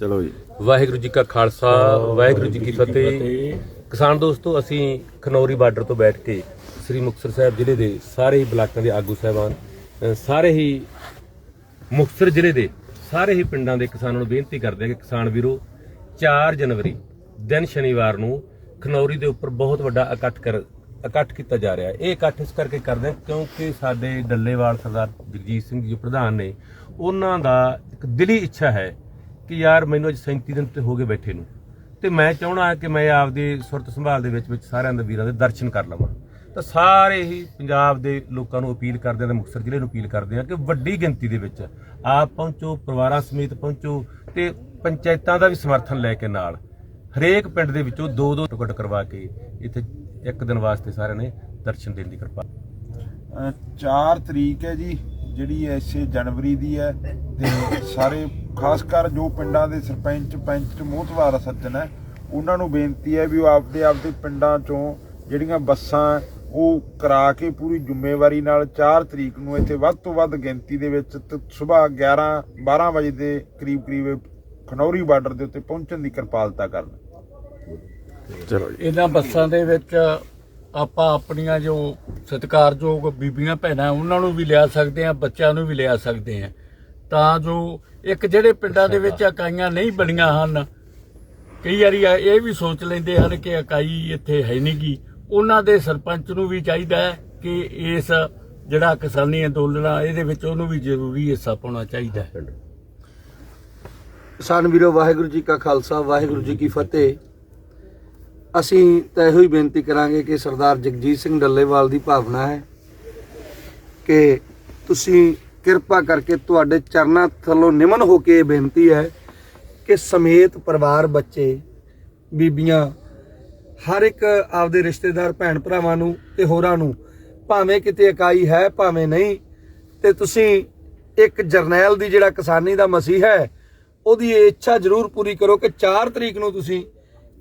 ਚਲੋ ਜੀ। ਵਾਹਿਗੁਰੂ ਜੀ ਕਾ ਖਾਲਸਾ ਵਾਹਿਗੁਰੂ ਜੀ ਕੀ ਫਤਿਹ। ਕਿਸਾਨ ਦੋਸਤੋ ਅਸੀਂ ਖਨੌਰੀ ਬਾਰਡਰ ਤੋਂ ਬੈਠ ਕੇ ਸ੍ਰੀ ਮੁਕਤਸਰ ਸਾਹਿਬ ਜ਼ਿਲ੍ਹੇ ਦੇ ਸਾਰੇ ਹੀ ਬਲਾਕਾਂ ਦੇ ਆਗੂ ਸਾਹਿਬਾਨ ਸਾਰੇ ਹੀ ਮੁਕਤਸਰ ਜ਼ਿਲ੍ਹੇ ਦੇ ਸਾਰੇ ਹੀ ਪਿੰਡਾਂ ਦੇ ਕਿਸਾਨਾਂ ਨੂੰ ਬੇਨਤੀ ਕਰਦੇ ਹਾਂ ਕਿ ਕਿਸਾਨ ਵੀਰੋ 4 ਜਨਵਰੀ ਦਿਨ ਸ਼ਨੀਵਾਰ ਨੂੰ ਖਨੌਰੀ ਦੇ ਉੱਪਰ ਬਹੁਤ ਵੱਡਾ ਇਕੱਠ ਕਰ ਇਕੱਠ ਕੀਤਾ ਜਾ ਰਿਹਾ ਹੈ। ਇਹ ਇਕੱਠ ਇਸ ਕਰਕੇ ਕਰਦੇ ਹਾਂ ਕਿਉਂਕਿ ਸਾਡੇ ਡੱਲੇਵਾਲ ਸਰਦਾਰ ਜਗਜੀਤ ਸਿੰਘ ਜੋ ਪ੍ਰਧਾਨ ਨੇ ਉਹਨਾਂ ਦਾ ਇੱਕ ਦਿਲੀ ਇੱਛਾ ਹੈ ਕਿ ਯਾਰ ਮੈਨੂੰ ਅੱਜ 37 ਦਿਨ ਤੇ ਹੋ ਗਏ ਬੈਠੇ ਨੂੰ। ਤੇ ਮੈਂ ਚਾਹਣਾ ਕਿ ਮੈਂ ਆਪਦੀ ਸੁਰਤ ਸੰਭਾਲ ਦੇ ਵਿੱਚ ਵਿੱਚ ਸਾਰਿਆਂ ਦੇ ਵੀਰਾਂ ਦੇ ਦਰਸ਼ਨ ਕਰ ਲਵਾਂ। ਤਾਂ ਸਾਰੇ ਹੀ ਪੰਜਾਬ ਦੇ ਲੋਕਾਂ ਨੂੰ ਅਪੀਲ ਕਰਦੇ ਹਾਂ ਤੇ ਮੁਕਤਸਰ ਜ਼ਿਲ੍ਹੇ ਨੂੰ ਅਪੀਲ ਕਰਦੇ ਹਾਂ ਕਿ ਵੱਡੀ ਗਿਣਤੀ ਦੇ ਵਿੱਚ ਆਪ ਪਹੁੰਚੋ, ਪਰਿਵਾਰਾਂ ਸਮੇਤ ਪਹੁੰਚੋ ਤੇ ਪੰਚਾਇਤਾਂ ਦਾ ਵੀ ਸਮਰਥਨ ਲੈ ਕੇ ਨਾਲ ਹਰੇਕ ਪਿੰਡ ਦੇ ਵਿੱਚੋਂ ਦੋ ਦੋ ਟਿਕਟ ਕਰਵਾ ਕੇ ਇੱਥੇ ਇੱਕ ਦਿਨ ਵਾਸਤੇ ਸਾਰਿਆਂ ਨੇ ਦਰਸ਼ਨ ਦੇਣ ਦੀ ਕਿਰਪਾ। 4 ਤਰੀਕ ਹੈ ਜੀ, ਜਿਹੜੀ ਐਸੇ ਜਨਵਰੀ ਦੀ ਹੈ ਤੇ ਸਾਰੇ ਖਾਸ ਕਰ ਜੋ ਪਿੰਡਾਂ ਦੇ ਸਰਪੰਚ ਪੰਚ ਮੋਹਤਵਾਰ ਸੱਜਣ ਹੈ ਉਹਨਾਂ ਨੂੰ ਬੇਨਤੀ ਹੈ ਵੀ ਉਹ ਆਪਦੇ ਆਪਦੇ ਪਿੰਡਾਂ ਚੋਂ ਜਿਹੜੀਆਂ ਬੱਸਾਂ ਉਹ ਕਰਾ ਕੇ ਪੂਰੀ ਜ਼ਿੰਮੇਵਾਰੀ ਨਾਲ 4 ਤਰੀਕ ਨੂੰ ਇੱਥੇ ਵੱਧ ਤੋਂ ਵੱਧ ਗਿਣਤੀ ਦੇ ਵਿੱਚ ਸਵੇਰ 11 12 ਵਜੇ ਦੇ ਕਰੀਬ ਕਰੀਬ ਖਨੌਰੀ ਬਾਰਡਰ ਦੇ ਉੱਤੇ ਪਹੁੰਚਣ ਦੀ ਕਿਰਪਾਲਤਾ ਕਰਨ। ਚਲੋ ਇਹਨਾਂ ਬੱਸਾਂ ਦੇ ਵਿੱਚ ਆਪਾਂ ਆਪਣੀਆਂ ਜੋ ਸਤਿਕਾਰਯੋਗ ਬੀਬੀਆਂ ਭੈਣਾਂ ਉਹਨਾਂ ਨੂੰ ਵੀ ਲਿਆ ਸਕਦੇ ਆ ਬੱਚਿਆਂ ਨੂੰ ਵੀ ਲਿਆ ਸਕਦੇ ਆ ਤਾਂ ਜੋ ਇੱਕ ਜਿਹੜੇ ਪਿੰਡਾਂ ਦੇ ਵਿੱਚ ਇਕਾਈਆਂ ਨਹੀਂ ਬਣੀਆਂ ਹਨ ਕਈ ਵਾਰੀ ਇਹ ਵੀ ਸੋਚ ਲੈਂਦੇ ਹਨ ਕਿ ਇਕਾਈ ਇੱਥੇ ਹੈ ਨਹੀਂਗੀ। ਉਹਨਾਂ ਦੇ ਸਰਪੰਚ ਨੂੰ ਵੀ ਚਾਹੀਦਾ ਹੈ ਕਿ ਇਸ ਜਿਹੜਾ ਕਿਸਾਨੀ ਅੰਦੋਲਨ ਆ ਇਹਦੇ ਵਿੱਚ ਉਹਨੂੰ ਵੀ ਜ਼ਰੂਰੀ ਹਿੱਸਾ ਪਾਉਣਾ ਚਾਹੀਦਾ ਹੈ। ਕਿਸਾਨ ਵੀਰੋ ਵਾਹਿਗੁਰੂ ਜੀ ਕਾ ਖਾਲਸਾ ਵਾਹਿਗੁਰੂ ਜੀ ਕੀ ਫਤਿਹ। ਅਸੀਂ ਤਾਂ ਇਹੋ ਹੀ ਬੇਨਤੀ ਕਰਾਂਗੇ ਕਿ ਸਰਦਾਰ ਜਗਜੀਤ ਸਿੰਘ ਡੱਲੇਵਾਲ ਦੀ ਭਾਵਨਾ ਹੈ ਕਿ ਤੁਸੀਂ ਕਿਰਪਾ ਕਰਕੇ ਤੁਹਾਡੇ ਚਰਨਾਂ ਥੱਲੋਂ ਨਿਮਨ ਹੋ ਕੇ ਇਹ ਬੇਨਤੀ ਹੈ ਕਿ ਸਮੇਤ ਪਰਿਵਾਰ, ਬੱਚੇ, ਬੀਬੀਆਂ, ਹਰ ਇੱਕ ਆਪਦੇ ਰਿਸ਼ਤੇਦਾਰ, ਭੈਣ ਭਰਾਵਾਂ ਨੂੰ ਤੇ ਹੋਰਾਂ ਨੂੰ, ਭਾਵੇਂ ਕਿਤੇ ਇਕਾਈ ਹੈ, ਭਾਵੇਂ ਨਹੀਂ, ਤੇ ਤੁਸੀਂ ਇੱਕ ਜਰਨੈਲ ਦੀ ਜਿਹੜਾ ਕਿਸਾਨੀ ਦਾ ਮਸੀਹ ਹੈ, ਉਹਦੀ ਇਹ ਇੱਛਾ ਜ਼ਰੂਰ ਪੂਰੀ ਕਰੋ ਕਿ 4 ਤਰੀਕ ਨੂੰ ਤੁਸੀਂ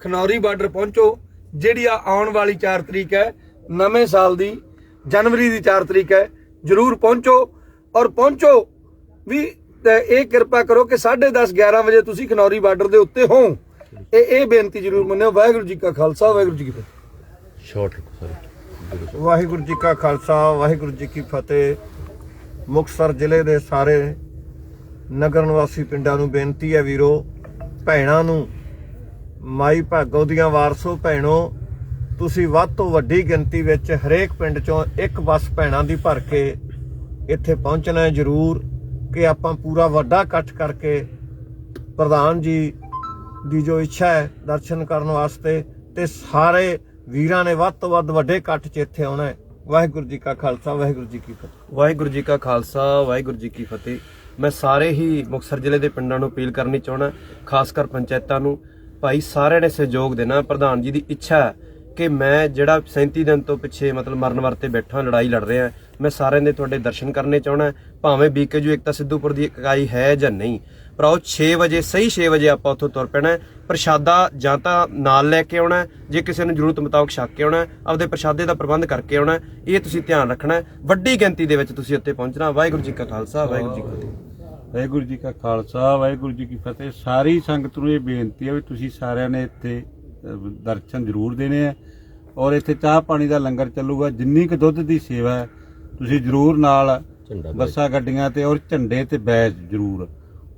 ਖਨੌਰੀ ਬਾਰਡਰ ਪਹੁੰਚੋ, ਜਿਹੜੀ ਆ ਆਉਣ ਵਾਲੀ 4 ਤਰੀਕ ਹੈ, ਨਵੇਂ ਸਾਲ ਦੀ, ਜਨਵਰੀ ਦੀ 4 ਤਰੀਕ ਹੈ, ਜ਼ਰੂਰ ਪਹੁੰਚੋ। ਔਰ ਪਹੁੰਚੋ। ਵੀ ਇਹ ਕਿਰਪਾ ਕਰੋ ਕਿ 10:30 11 ਵਜੇ ਤੁਸੀਂ ਖਨੌਰੀ ਬਾਰਡਰ ਦੇ ਉੱਤੇ ਹੋ। ਇਹ ਇਹ ਬੇਨਤੀ ਜ਼ਰੂਰ ਮੰਨਿਓ ਵਾਹਿਗੁਰੂ ਜੀ ਕਾ ਖਾਲਸਾ ਵਾਹਿਗੁਰੂ ਜੀ ਕੀ ਫਤਿਹ। ਸ਼ਾਰਟ ਵਾਹਿਗੁਰੂ ਜੀ ਕਾ ਖਾਲਸਾ ਵਾਹਿਗੁਰੂ ਜੀ ਕੀ ਫਤਿਹ। ਮੁਕਤਸਰ ਜ਼ਿਲ੍ਹੇ ਦੇ ਸਾਰੇ ਨਗਰ ਨਿਵਾਸੀ ਪਿੰਡਾਂ ਨੂੰ ਬੇਨਤੀ ਹੈ ਵੀਰੋ ਭੈਣਾਂ ਨੂੰ ਮਾਈ ਭਾਗੋ ਦੀਆਂ ਵਾਰਸੋ ਭੈਣੋ ਤੁਸੀਂ ਵੱਧ ਤੋਂ ਵੱਡੀ ਗਿਣਤੀ ਵਿੱਚ ਹਰੇਕ ਪਿੰਡ ਚੋਂ ਇੱਕ ਬੱਸ ਭੈਣਾਂ ਦੀ ਭਰ ਕੇ ਇੱਥੇ ਪਹੁੰਚਣਾ ਹੈ ਜ਼ਰੂਰ ਕਿ ਆਪਾਂ ਪੂਰਾ ਵੱਡਾ ਇਕੱਠ ਕਰਕੇ ਪ੍ਰਧਾਨ ਜੀ ਦੀ ਜੋ ਇੱਛਾ ਹੈ ਦਰਸ਼ਨ ਕਰਨ ਵਾਸਤੇ ਤੇ ਸਾਰੇ ਵੀਰਾਂ ਨੇ ਵੱਧ ਤੋਂ ਵੱਧ ਵੱਡੇ ਇਕੱਠ 'ਚ ਇੱਥੇ ਆਉਣਾ ਹੈ। ਵਾਹਿਗੁਰੂ ਜੀ ਕਾ ਖਾਲਸਾ, ਵਾਹਿਗੁਰੂ ਜੀ ਕੀ ਫਤਿਹ। ਵਾਹਿਗੁਰੂ ਜੀ ਕਾ ਖਾਲਸਾ, ਵਾਹਿਗੁਰੂ ਜੀ ਕੀ ਫਤਿਹ। ਮੈਂ ਸਾਰੇ ਹੀ ਮੁਕਤਸਰ ਜ਼ਿਲ੍ਹੇ ਦੇ ਪਿੰਡਾਂ ਨੂੰ ਅਪੀਲ ਕਰਨੀ ਚਾਹਣਾ ਖਾਸ ਕਰ ਪੰਚਾਇਤਾਂ ਨੂੰ। ਭਾਈ, ਸਾਰਿਆਂ ਨੇ ਸਹਿਯੋਗ ਦੇਣਾ, ਪ੍ਰਧਾਨ ਜੀ ਦੀ ਇੱਛਾ ਹੈ। ਕਿ ਮੈਂ ਜਿਹੜਾ 37 ਦਿਨ ਤੋਂ ਪਿੱਛੇ ਮਤਲਬ ਮਰਨ ਵਰਤੇ ਬੈਠਾ ਲੜਾਈ ਲੜ ਰਿਹਾ ਮੈਂ ਸਾਰਿਆਂ ਦੇ ਤੁਹਾਡੇ ਦਰਸ਼ਨ ਕਰਨੇ ਚਾਹਣਾ ਭਾਵੇਂ ਬੀਕੇਜੂ ਇੱਕ ਤਾਂ ਸਿੱਧੂਪੁਰ ਦੀ ਇਕਾਈ ਹੈ ਜਾਂ ਨਹੀਂ। ਪਰ ਉਹ 6 ਵਜੇ, ਸਹੀ 6 ਵਜੇ ਆਪਾਂ ਉੱਥੋਂ ਤੁਰ ਪੈਣਾ ਪ੍ਰਸ਼ਾਦਾ ਜਾਂ ਤਾਂ ਨਾਲ ਲੈ ਕੇ ਆਉਣਾ ਜੇ ਕਿਸੇ ਨੂੰ ਜ਼ਰੂਰਤ ਮੁਤਾਬਕ ਛੱਕ ਕੇ ਆਉਣਾ ਆਪਦੇ ਪ੍ਰਸ਼ਾਦੇ ਦਾ ਪ੍ਰਬੰਧ ਕਰਕੇ ਆਉਣਾ ਇਹ ਤੁਸੀਂ ਧਿਆਨ ਰੱਖਣਾ ਵੱਡੀ ਗਿਣਤੀ ਦੇ ਵਿੱਚ ਤੁਸੀਂ ਉੱਥੇ ਪਹੁੰਚਣਾ ਵਾਹਿਗੁਰੂ ਜੀ ਕਾ ਖਾਲਸਾ, ਵਾਹਿਗੁਰੂ ਜੀ ਕੀ ਫਤਿਹ। ਵਾਹਿਗੁਰੂ ਜੀ ਕਾ ਖਾਲਸਾ, ਵਾਹਿਗੁਰੂ ਜੀ ਕੀ ਫਤਿਹ। ਸਾਰੀ ਸੰਗਤ ਨੂੰ ਇਹ ਬੇਨਤੀ ਹੈ ਵੀ ਤੁਸੀਂ ਸਾਰਿਆਂ ਨੇ ਇੱਥੇ ਦਰਸ਼ਨ ਜ਼ਰੂਰ ਦੇਣੇ ਆ। ਔਰ ਇੱਥੇ ਚਾਹ ਪਾਣੀ ਦਾ ਲੰਗਰ ਚੱਲੂਗਾ। ਜਿੰਨੀ ਕੁ ਦੁੱਧ ਦੀ ਸੇਵਾ ਹੈ ਤੁਸੀਂ ਜ਼ਰੂਰ ਨਾਲ ਬੱਸਾਂ ਗੱਡੀਆਂ ਤੇ ਔਰ ਝੰਡੇ ਤੇ ਬੈਜ ਜ਼ਰੂਰ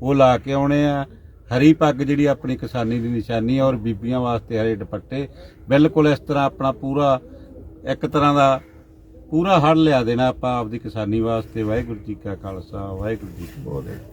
ਉਹ ਲਾ ਕੇ ਆਉਣੇ ਆ। ਹਰੀ ਪੱਗ ਜਿਹੜੀ ਆਪਣੀ ਕਿਸਾਨੀ ਦੀ ਨਿਸ਼ਾਨੀ ਹੈ ਔਰ ਬੀਬੀਆਂ ਵਾਸਤੇ ਹਰੇ ਦੁਪੱਟੇ। ਬਿਲਕੁਲ ਇਸ ਤਰ੍ਹਾਂ ਆਪਣਾ ਪੂਰਾ ਇੱਕ ਤਰ੍ਹਾਂ ਦਾ ਪੂਰਾ ਹੜ ਲਿਆ ਦੇਣਾ ਆਪਾਂ ਆਪਦੀ ਕਿਸਾਨੀ ਵਾਸਤੇ। ਵਾਹਿਗੁਰੂ ਜੀ ਕਾ ਖਾਲਸਾ ਵਾਹਿਗੁਰੂ ਜੀ ਕੀ ਫਤਿਹ।